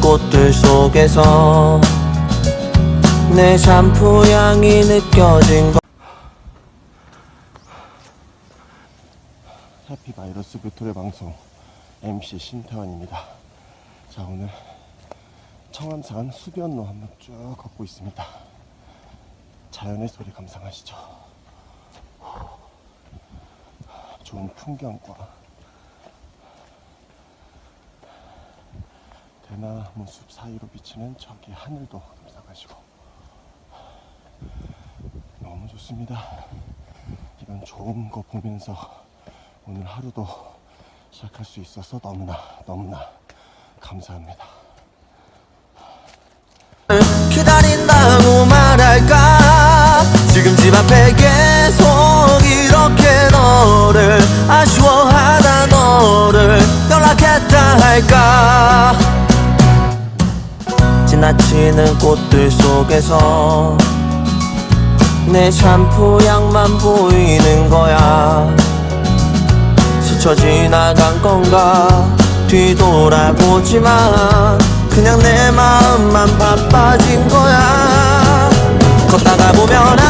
꽃들 속에서 내 샴푸 향이 느껴진 것 해피 바이러스 뷰토의 방송 MC 신태환입니다. 자 오늘 청암산 수변로 한번 쭉 걷고 있습니다. 자연의 소리 감상하시죠. 좋은 풍경과 대나무 숲 사이로 비치는 저기 하늘도 감상하시고 너무 좋습니다. 이런 좋은 거 보면서 오늘 하루도 시작할 수 있어서 너무나 너무나 감사합니다. 기다린다고 말할까 지금 집 앞에 지나치는 꽃들 속에서 내 샴푸 향만 보이는 거야. 스쳐 지나간 건가 뒤돌아보지만 그냥 내 마음만 바빠진 거야. 걷다가 보면